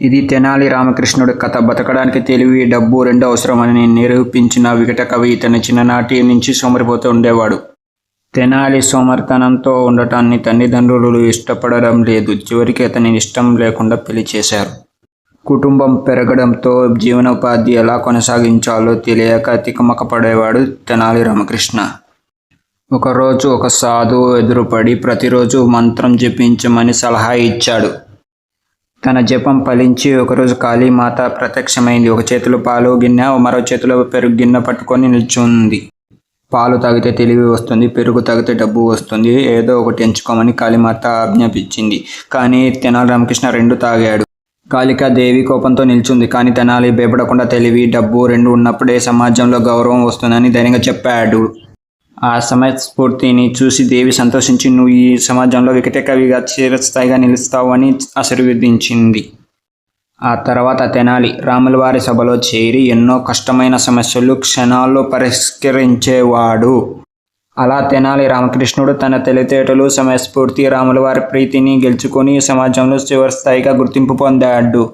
ఇది తెనాలి రామకృష్ణుడి కథ. బతకడానికి తెలివి డబ్బు రెండు అవసరమని నిరూపించిన వికట కవి ఇతని చిన్ననాటి నుంచి సోమరిపోతూ ఉండేవాడు. తెనాలి సోమరితనంతో ఉండటాన్ని తల్లిదండ్రులు ఇష్టపడడం లేదు. చివరికి అతని ఇష్టం లేకుండా పెళ్ళి చేశారు. కుటుంబం పెరగడంతో జీవనోపాధి ఎలా కొనసాగించాలో తెలియక తికమక పడేవాడు తెనాలి రామకృష్ణ. ఒకరోజు ఒక సాధువు ఎదురుపడి ప్రతిరోజు మంత్రం జపించమని సలహా ఇచ్చాడు. తన జపం ఫలించి ఒకరోజు కాళీమాత ప్రత్యక్షమైంది. ఒక చేతిలో పాలు గిన్నె మరో చేతిలో పెరుగు గిన్నె పట్టుకొని నిల్చుంది. పాలు తాగితే తెలివి వస్తుంది పెరుగు తాగితే డబ్బు వస్తుంది. ఏదో ఒకటి ఎంచుకోమని కాళీమాత ఆజ్ఞాపించింది. కానీ తెనాలి రామకృష్ణ రెండు తాగాడు. కాళికాదేవి కోపంతో నిల్చుంది. కానీ తెనాలి భయపడకుండా తెలివి డబ్బు రెండు ఉన్నప్పుడే సమాజంలో గౌరవం వస్తుందని ధైర్యంగా చెప్పాడు. ఆ సమయస్ఫూర్తిని చూసి దేవి సంతోషించి నువ్వు ఈ సమాజంలో వికట కవిగా చిరస్థాయిగా నిలుస్తావు అని ఆశీర్వదించింది. ఆ తర్వాత తెనాలి రాములవారి సభలో చేరి ఎన్నో కష్టమైన సమస్యలు క్షణాల్లో పరిష్కరించేవాడు. అలా తెనాలి రామకృష్ణుడు తన తెలివితేటలు సమయస్ఫూర్తి రాములవారి ప్రీతిని గెలుచుకొని సమాజంలో చివరి స్థాయిగా గుర్తింపు పొందాడు.